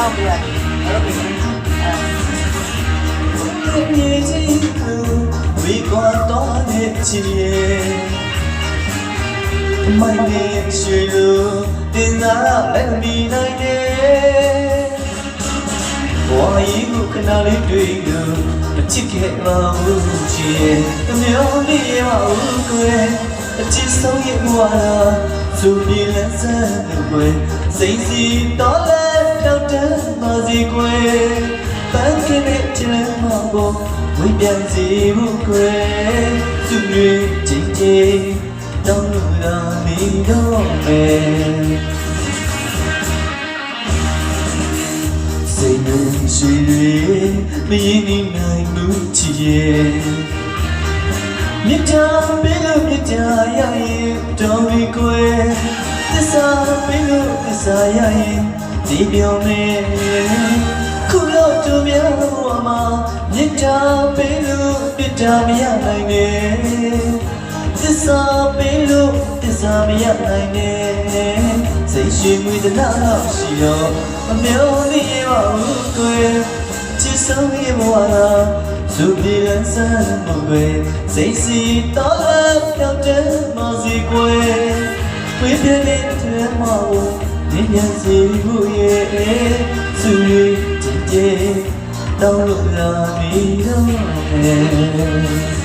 တောင်းပြရတယ်အဲ့လိုမျိုးအဲမြေကြီးသူဝီကွာတော့နေချီမိုင်းနေရွှေလိုတင်သာလည်းမီနိုင်တယ်ဘဝကြီးကိုခဏလေးတွေ့လို့မချစ်ခဲ့ပါဘူးချီအမျိုးလေးပါဦးကွယ်အချ စ်ဆုံးရဲ့ဘဝလားသူဒီလက်စမ်းကွယ်စိတ်စီတော့လဲတောက်တယ်မစီကွယ်ပန်းကင်းတဲ့ချင်မပေါ်ဝိပြန်စီဘူးကွယ်သူတွေကြည်ကြည်တောင်းလို့လာနေတော့မယ်စိတ်နဲ့ရှိတွေမရင်နေနိုင်ဘူးချစ်ရဲ့မြတ်တာပေးလို့မြတ်တာရရင်တော်ပြီကွယ်သစ္စာပေးလို့သစ္စာရရင် ဒီပြောမယ်ခုတော့သူများဘဝမှာမြတ်တာပေးလို့မြတ်တာမရနိုင်နဲ့သစ္စာပေးလို့သစ္စာမရနိုင်နဲ့စိတ်ရှိမှုတနာတော့ရှိတော့အမျိုးလေးပါဘူးကွယ်ချစ်ဆုံးရဲ့ဘဝလားသူပြေလန်းစမ်းမှုပဲစိတ်စီတော့လည်းပြောင်းတယ်မစီကွယ်ဝိပြည့်နေတဲ့မော င်ညဉ့်စီဘူးရဲ့သူရဲ့ကြည်ကြည်တောင်းလို့လာပြီးတော့